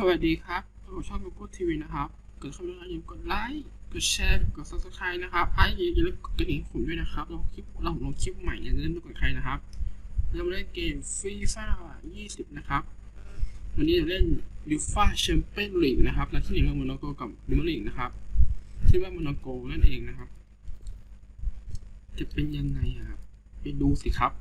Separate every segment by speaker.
Speaker 1: สวัสดีครับผมชอบมากูดทีวีนะครับ กดเข้ามาแล้วอย่าลืมกดไลค์ กดแชร์ กดซับสไครต์นะครับไอ้อย่าลืมกดกระดิ่งผมด้วยนะครับลองคลิปเราลองคลิปใหม่อย่าลืมกดใครนะครับ เราเล่นเกมฟรีฟ่า20นะครับ วันนี้จะเล่นยูฟ่าแชมเปี้ยนลีกนะครับและที่หนึ่งของมอนโกกับลิมอลิกนะครับที่ว่ามอนโกนั่นเองนะครับ จะเป็นยังไงครับไปดูสิครับ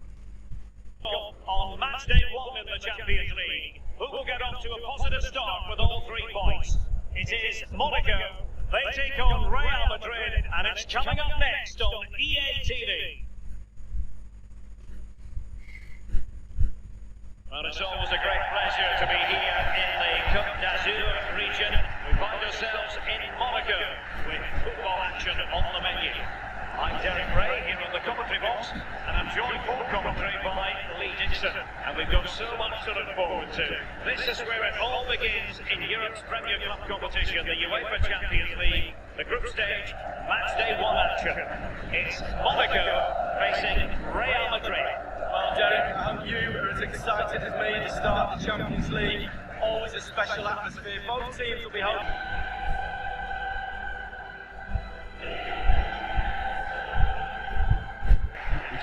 Speaker 1: On match day one in the Champions League who will get off to a positive start with all three points. It is Monaco. They take on Real Madrid, and it's coming up next on EA TV. Well, it's always a great pleasure to be here in the Côte d'Azur region. We find ourselves in Monaco with football action on the menu. I'm Derek Ray here on the commentary box,
Speaker 2: joyful commentary by Lee Dixon. And we've got so much to look forward to. This is where it all begins in Europe's Premier Club competition, the UEFA Champions League, the group stage, match day one action. It's Monaco facing Real Madrid. Well, Derek, I hope you are as excited as me to start the Champions League. Always a special atmosphere. Both teams will be hoping.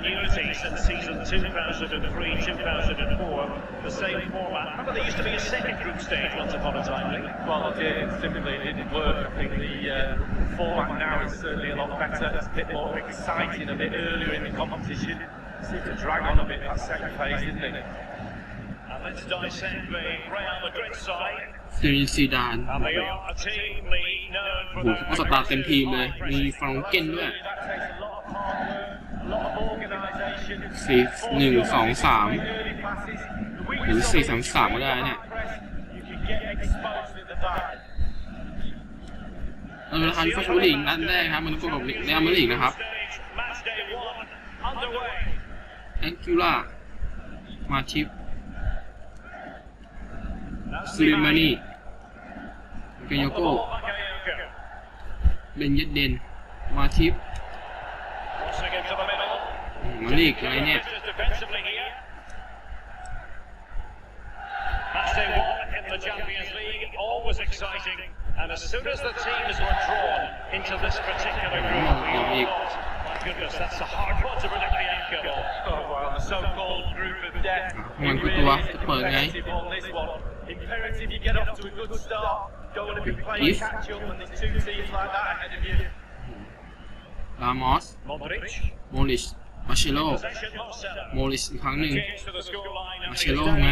Speaker 2: continuity since season 2003, 2004, the same format. Remember, there used to be a second group stage once upon a time, Lee? Well, it did, simply it didn't work. I think the uh, format now is certainly a lot better. It's a bit more exciting, a bit earlier in the competition. seems to drag on a bit that second phase, didn't it? And let's dissect the Real Madrid side. เซรินซีดานโหเขาสตาร์เต็มทีมเลยมีฟรองเก้นด้วยสี่หนึ่งสองสามหรือสี่สามสามก็ได้เนี่ยเราจะทำยฟ่าแชมเปีนั่นดแรกครับมันก็แบบแนมันรีกนะครับแองกิล่ามาชิปซูริมานีเกโยโกเบนเยดเดนมาทิป Malik line it. in the Champions League, always exciting. And as soon as the teams were drawn into this particular group, we oh, thought, my goodness, that's a hard one to predict the outcome. Oh, well, the so-called group of death. One good laugh to play, on this one. Imperative you get off to a good start. Don't want to be playing catch-up when there's two teams like that ahead of you. Ramos. Modric. Modric. มาเชโลโมลิสอีกครั้งหนึ่งมาเชโลทำไง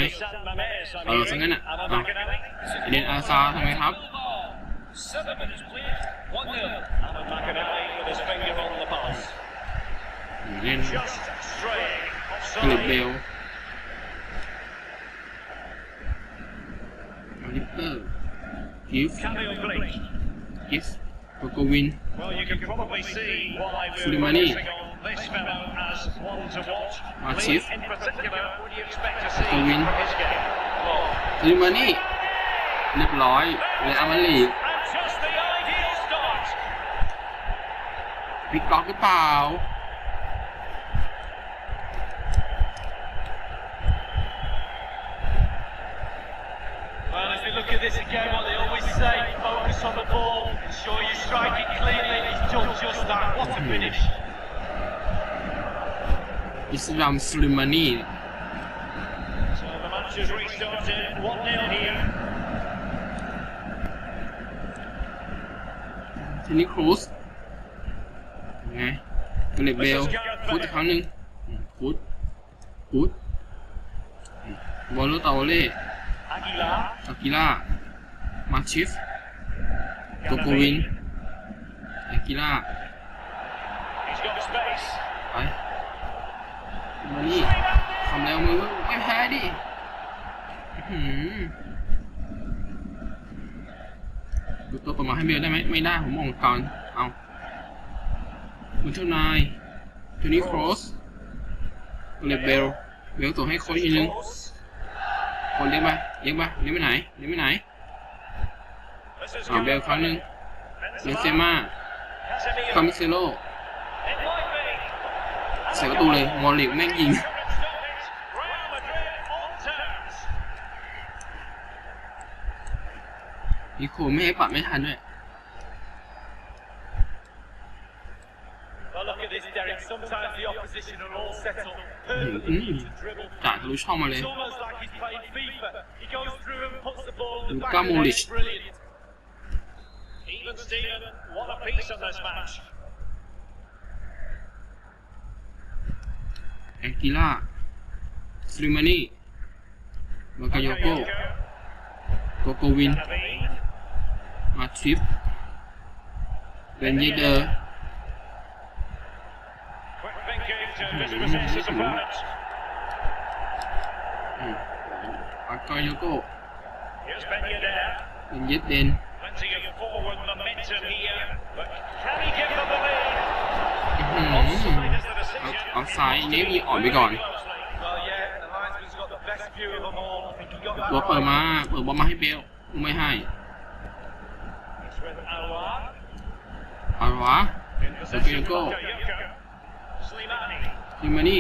Speaker 2: เออซะงั้นอ่ะเดนอาซาทำไงครับเล่นกลิบเบลลิปเปอร์กิฟกิฟโกโกวินฟูริมานี่ This fellow as one to watch. That's Lee, it. In particular, would you expect to see Owen. from his game? Well, Lumani. เรียบร้อยเลยอามาลีปิดล็อกหรือเปล่าเ hmm. finish. Islam Sulaimani. Ini eh, hmm, hmm, the match has restarted 1-0 here. Anthony Cruz. Okay. Gullet Bale. Akila. ครั้งหนึ่ง. Good. Good. Machif. Tokowin. Aguila. He's มาี่ทำแล้วมึงไม่แพ้ดิดูตัวประมาณให้เบลได้ไหมไม่ได้ผมมองก่อนเอาคุณเจ้านายทูนี่ครอสเลเบลเบลตัวให้โค้ชอีกนึง คนเลี้ยงมปเลี้ยงมปเลี้ยงไปไหนเลี้ยงไปไหนเอาเบลครั้งหนึ่งเบนเซม่า คามิเซโลใส่ประตูเลย มอลลิกแม่งยิงน่โคไม่ให้ปัดไม่ทันด้วยจ่ายทะลุช่องมาเลยลูก้าโมลิชแอคกิล่าลูมานี่มากาโยโกโกโกวินมาทริปเบนเยเดอร์มากาโยโกเบนเยเดน plenty of forward momentum here, but can he give them the lead? Mm -hmm. อ f side เนี้มีอ่อนไปก่อนตัวเปิดมาเปิดบอลมาให้เบลไม่ให้ อาร์วสโปเยโก้ยิมานี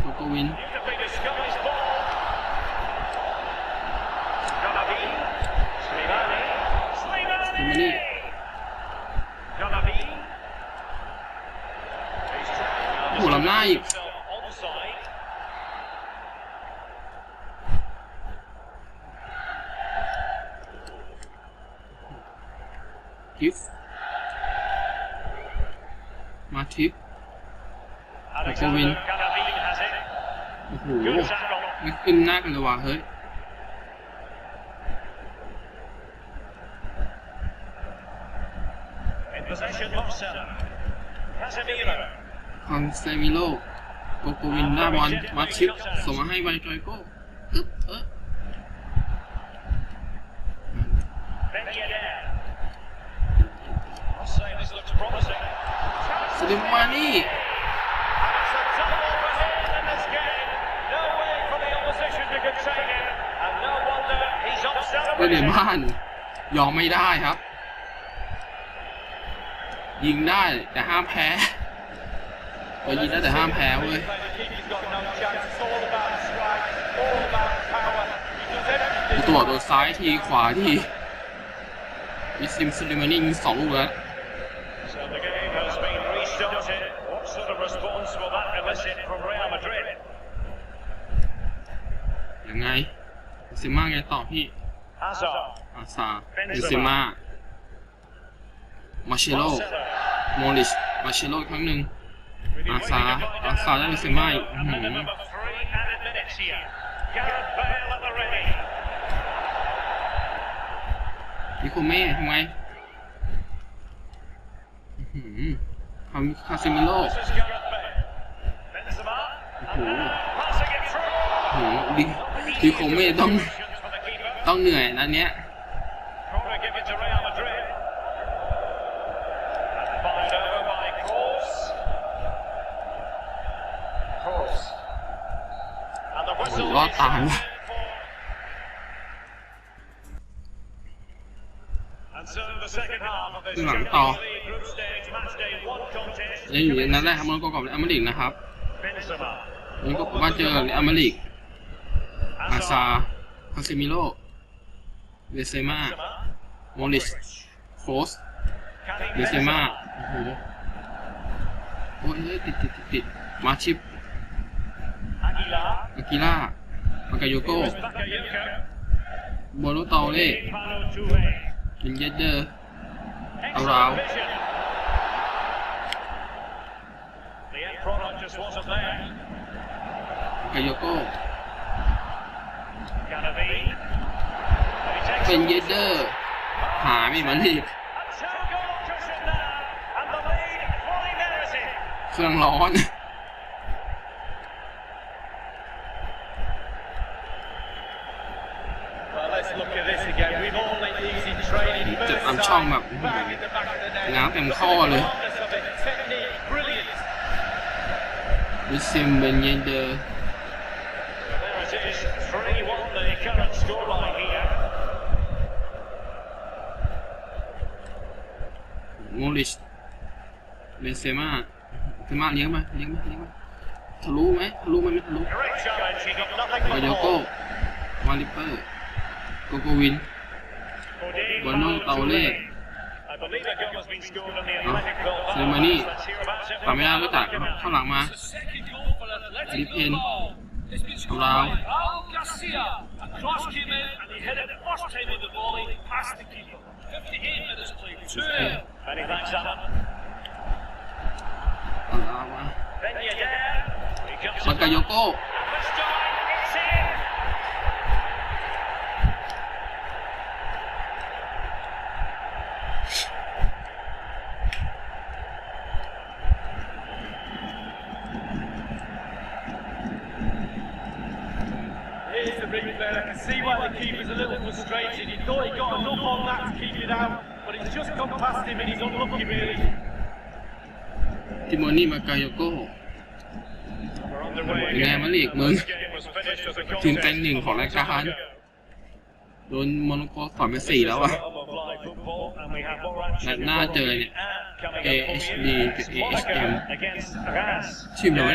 Speaker 2: โกโกวินยิมานีถูกลำหน้าอีกทิฟมาทิฟไมโควินโอ้โหมันขึ้นหน้ากันเลยว่ะเฮ้ยเคอนเซมิโลโกโกวินดาบอลมาชิปส่งมาให้ไบจอยโก้ปึ๊บเออสลิมมานี่ก็เดี๋ยวบ้าน ยอมไม่ได้ครับ ยิงได้แต่ห้ามแพ้โอ้ยิงได้แต่ห้ามแพ้เว้ยตัวโดนซ้ายทีขวาทีวิซิมซูลิมานี่ยิงสองลูกแล้วยังไงซิม่าไงต่อพี่อาซาอาซาซิม่ามาเชโลโมลิชมาเชโลครั้งหนึ่งอาซาอาซาได้เซม่าอีกนี่คุณแม่ทำไมทำคาซิมิโลโโหโหดิดี่คเม่ต้อง ต้องเหนื่อยนะเนี้ยหรอดตายหลังต่อยังอยู่ในนั้นแหละครับมันก็กอบอเมริกนะครับมันก็ว่าเจออเมริกอาซาคาซิมิโลเดเซมาโมลิชโคสเดเซมา โอ้โหโอ้ยติดติดติดติดมาชิปอากิละามากาโยโก้โบนโตเล่ยินเยดเดอร์ เอาราวกาโยโก้เป็นเยดเดอร์ หาไม่มาเลีเครื่องร้อนง้างแอมข้อเลยวิซิมเบนเยนเดอร์มูลิชเบนเซม่าเซม่าเลี้ยงไหมเลี้ยงไหมเลี้ยงไหมทะลุไหมทะลุไหมไม่ทะลุวายโยโก้วาลิเปอร์โกโกวินบอลนองเตาเล่ซื้อมานี่ทำไม่ได้ก็จัดข้างหลังมาลิฟเอ็นทำราวมันกายโยโก้าโยโก้ไงมานอีกมึงทีมเต็งหนึ่งของรายการโดนมอนโกต่อนไปสี่แล้วอะนัดหน้าเจอเนี่ย AHD กับ AHM ชิมหน่อย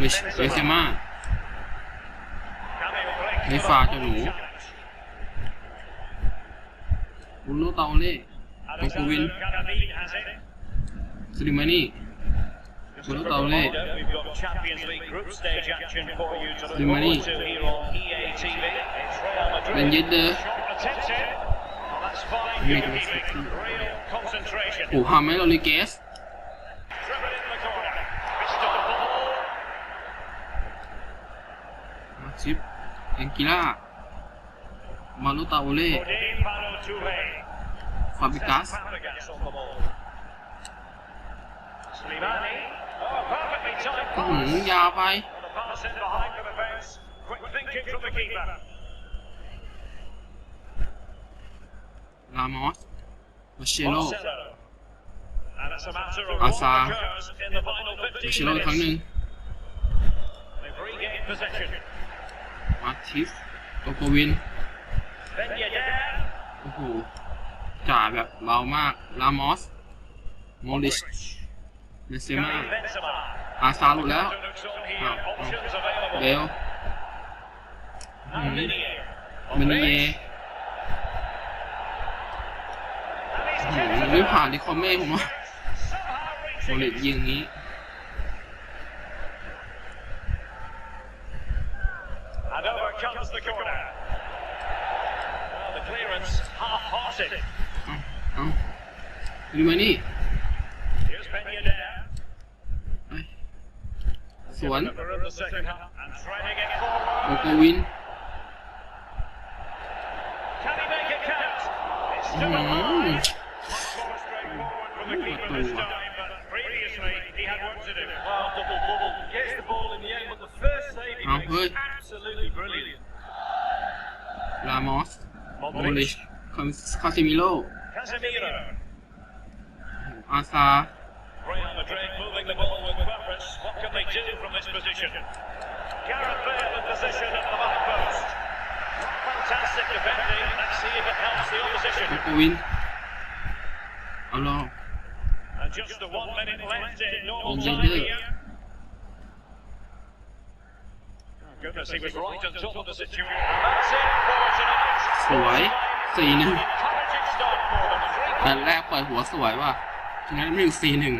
Speaker 2: มิชเอซิมาไม่ฟาจะหนู10 tahun ni Aku win Selima ni 10 tahun ni Selima ni Dan jeda Oh, hamil oleh KS Masih Yang kilak มาลุตาโอเล่ฟาบิกัสหืมยาไปลามอสมาเชโลอาซามาเชโลอีกครั้งหนึ่งมาทิฟโกโกวินโอ้โหจ่าแบบเบามากลามอสมอลิชเบนเซม่าอาซาลุแล้วเบลมินิเยหันไม่ผ่านดิคอมเม่ผมว่าโมลิยิงนี้ appearance half-hearted. Oh, oh. What do I need? Here's Penny Adair. That's the one. Local win. Can he make a count? It's still oh. alive. Much more straightforward from the oh, keeper this time, but previously he had work to do. Wow, bubble, bubble. Gets the ball in the air, but the first save he makes absolutely brilliant. Ramos. Modric. Casemiro. Casemiro. Asa. Real Madrid moving the ball with What can they do from this position? Gareth Bale in position at the back post. Fantastic defending. Let's see if it helps the opposition. Win. And just the one minute left in normal time here. Goodness, he was right on top of the situation. That's it, สวย สี่หนึ่งแต่แรกปล่อยหัวสวยว่ะงั้นมีอยู่สี่หนึ่ง